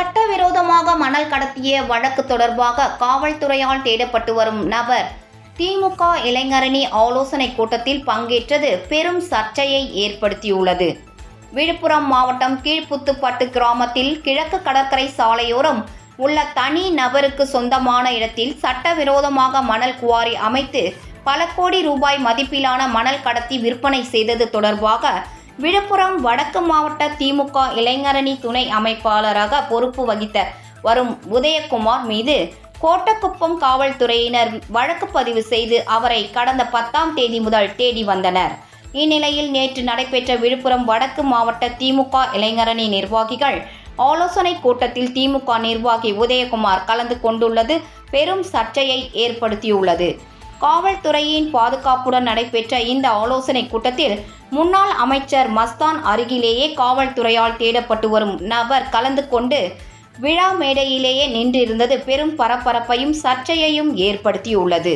சட்டவிரோதமாக மணல் கடத்திய வழக்கு தொடர்பாக காவல்துறையால் தேடப்பட்டு வரும் நபர் திமுக இளைஞரணி ஆலோசனை கூட்டத்தில் பங்கேற்றது பெரும் சர்ச்சையை ஏற்படுத்தியுள்ளது. விழுப்புரம் மாவட்டம் கீழ்ப்புத்துப்பட்டு கிராமத்தில் கிழக்கு கடற்கரை சாலையோரம் உள்ள தனி நபருக்கு சொந்தமான இடத்தில் சட்டவிரோதமாக மணல் குவாரி அமைத்து பல கோடி ரூபாய் மதிப்பிலான மணல் கடத்தி விற்பனை செய்தது தொடர்பாக விழுப்புரம் வடக்கு மாவட்ட திமுக இளைஞரணி துணை அமைப்பாளராக பொறுப்பு வகித்த வரும் உதயகுமார் மீது கோட்டக்குப்பம் காவல்துறையினர் வழக்கு பதிவு செய்து அவரை கடந்த பத்தாம் தேதி முதல் தேடி வந்தனர். இந்நிலையில் நேற்று நடைபெற்ற விழுப்புரம் வடக்கு மாவட்ட திமுக இளைஞரணி நிர்வாகிகள் ஆலோசனை கூட்டத்தில் திமுக நிர்வாகி உதயகுமார் கலந்து கொண்டுள்ளது. பெரும் சர்ச்சையை ஏற்படுத்தியுள்ளது. காவல்துறையின் பாதுகாப்புடன் நடைபெற்ற இந்த ஆலோசனை கூட்டத்தில் முன்னாள் அமைச்சர் மஸ்தான் அருகிலேயே காவல்துறையால் தேடப்பட்டு வரும் நபர் கலந்து கொண்டு விழா மேடையிலேயே நின்றிருந்தது. பெரும் பரபரப்பையும் சர்ச்சையையும் ஏற்படுத்தியுள்ளது.